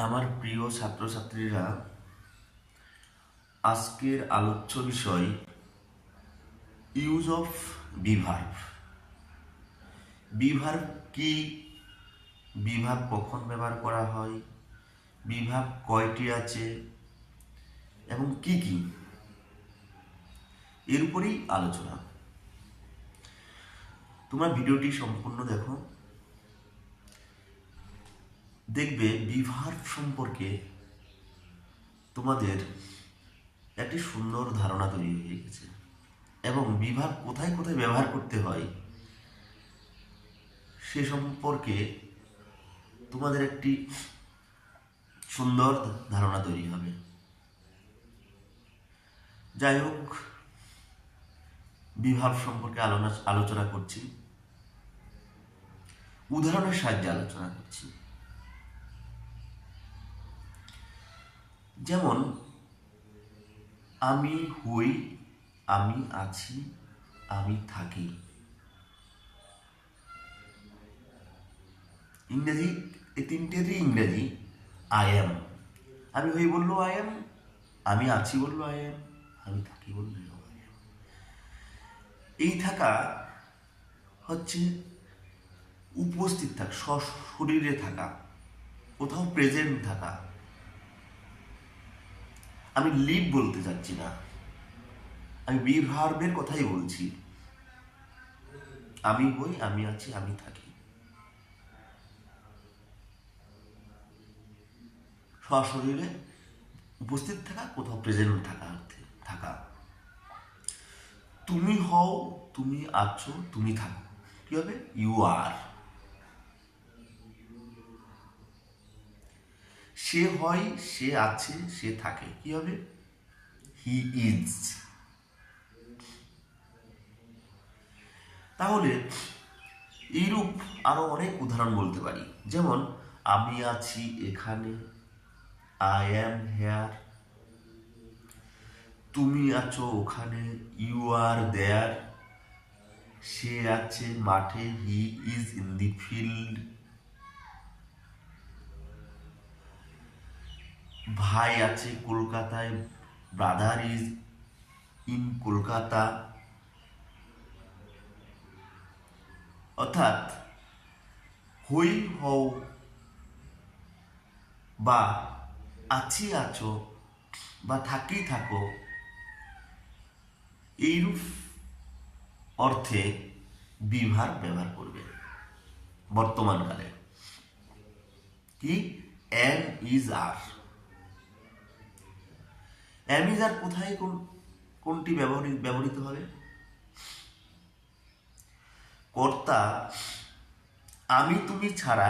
আমার প্রিয় ছাত্রছাত্রীরা, আজকের আলোচ্য বিষয় ইউজ অফ বিভার্ভ বিভার্ভ কি? বিভাগ কখন ব্যবহার করা হয়? বিভাগ কয়টি আছে? এবং কি কি? এর উপরেই আলোচনা। তোমরা ভিডিওটি সম্পূর্ণ দেখো। দেখবে বিভার সম্পর্কে তোমাদের একটি সুন্দর ধারণা তৈরি হয়ে গেছে। এবং বিভাগ কোথায় কোথায় ব্যবহার করতে হয়, সে সম্পর্কে তোমাদের একটি সুন্দর ধারণা তৈরি হবে। যাই হোক বিভাগ সম্পর্কে আলোচনা করছি। উদাহরণের সাহায্যে আলোচনা করছি। যেমন, আমি হই, আমি আছি, আমি থাকি। ইংরেজি, এই তিনটেরই ইংরেজি আই এম আমি হই বলল আই এম আমি আছি বলল আই এম আমি থাকি বলল আই এই থাকা হচ্ছে উপস্থিত থাকা শরীরে থাকা, কোথাও প্রেজেন্ট থাকা। আমি লিভ বলতে চাচ্ছি না। আমি বিভার্বের কথাই বলছি। আমি হই, আমি আছি, আমি থাকি। সশরীরে উপস্থিত থাকা, কোথাও প্রেজেন্ট থাকা থাকা। তুমি হও, তুমি আছো, তুমি থাকো। কি হবে? ইউ আর সে হয়, সে আছে, সে থাকে। কি হবে? হি ইজ তাহলে এইরূপ আরও অনেক উদাহরণ বলতে পারি। যেমন, আমি আছি এখানে আই অ্যাম হেয়ার তুমি আছো ওখানে ইউ আর দেয়ার সে আছে মাঠে he is in the field ভাই আছে কলকাতায় ব্রাদার ইজ ইন কলকাতা। অর্থাৎ, হই, হও, বা আছি, আছো, বা থাকি, থাকো, এইরূপ অর্থে বিভার ব্যবহার করবে বর্তমানকালে কি? এম ইজ আর আর কোথায় কোন, কোনটি ব্যবহৃত ব্যবহৃত হবে? কর্তা, আমি তুমি ছাড়া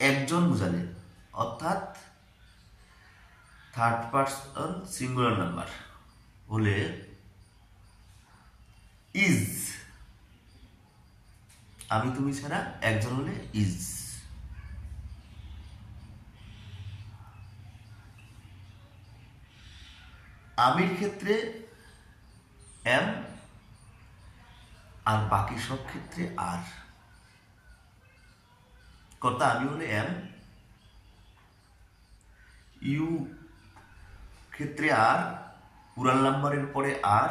একজন বোঝালে অর্থাৎ থার্ড পার্সন সিঙ্গুলার নাম্বার হলে ইজ আমি তুমি ছাড়া একজন হলে ইজ আমির ক্ষেত্রে এম, আর বাকি সব ক্ষেত্রে আর। কর্তা আমি হলে এম, ইউ ক্ষেত্রে আর পুরাল নাম্বারের পরে আর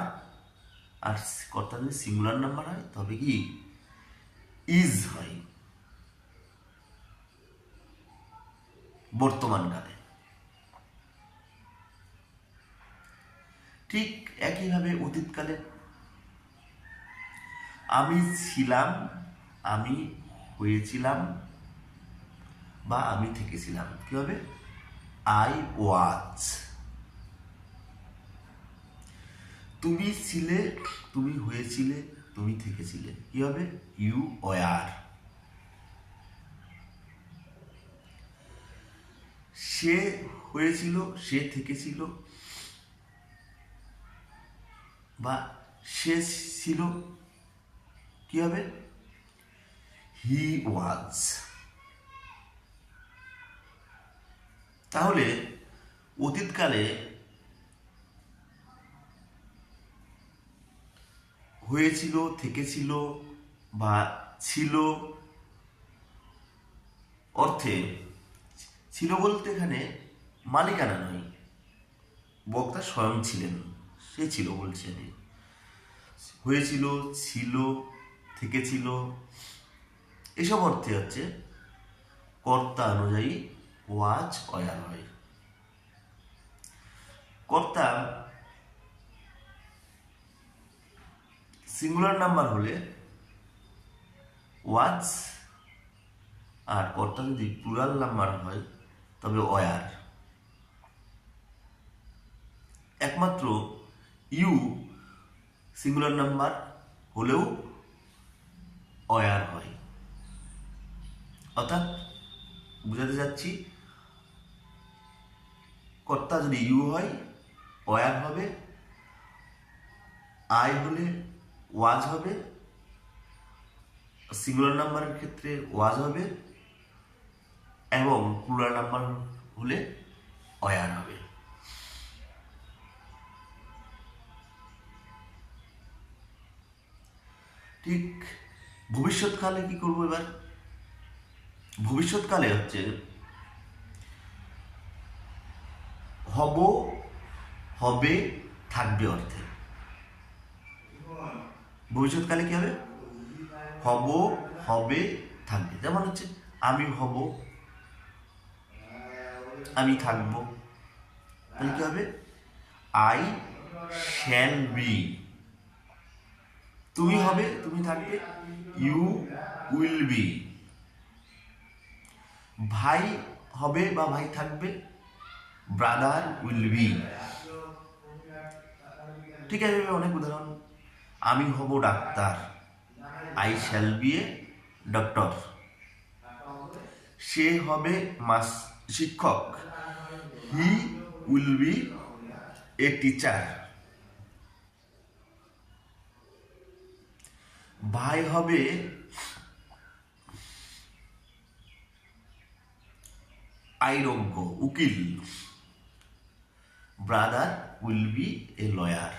আর কর্তা যদি সিঙ্গুলার নাম্বার হয়, তবে কি? ইজ হয়। বর্তমানকালে ঠিক একইভাবে অতীতকালে। আমি ছিলাম, আমি হয়েছিলাম বা আমি থেকেছিলাম। কি হবে? আই ওয়াজ তুমি ছিলে, তুমি হয়েছিলে, তুমি থেকেছিলে। কি হবে? ইউ ওয়ার সে হয়েছিল, সে থেকেছিল বা সে ছিল কি হবে? হি ওয়াজ তাহলে অতীতকালে হয়েছিল, থেকেছিল বা ছিল অর্থে ছিল বলতে এখানে মালিকানা নয়, বক্তা স্বয়ং ছিলেন। সে ছিল বলছে হয়েছিল, ছিল, থেকেছিল। এসব অর্থে হচ্ছে কর্তা অনুযায়ী ওয়াজ অয়ার হয় কর্তা সিঙ্গুলার নাম্বার হলে ওয়াজ আর কর্তা যদি প্লুরাল নাম্বার হয়, তবে অয়ার। একমাত্র ইউ সিঙ্গুলার নাম্বার হলেও অয়ার হয়। অর্থাৎ বুঝাতে যাচ্ছি কর্তা যদি ইউ হয়, অয়ার হবে, আই হলে ওয়াজ হবে, সিঙ্গুলার নাম্বারের ক্ষেত্রে ওয়াজ হবে, এবং প্লুরাল নাম্বার হলে অয়ার হবে। ঠিক ভবিষ্যৎকালে কি করব এবার? ভবিষ্যৎকালে হচ্ছে হব, হবে, থাকবে অর্থে। ভবিষ্যৎকালে কি হবে? হব, হবে, থাকবে। যেমন হচ্ছে, আমি হব, আমি থাকব। তাহলে কি হবে? আই শ্যাল বি তুমি হবে, তুমি থাকবে ইউ উইল বি ভাই হবে বা ভাই থাকবে ব্রাদার উইল বি ঠিক আছে অনেক উদাহরণ। আমি হব doctor. I shall be a doctor সে হবে মাস, শিক্ষক। He will be a teacher ভাই হবে আইরজ্ঞ উকিল। Brother will be a lawyer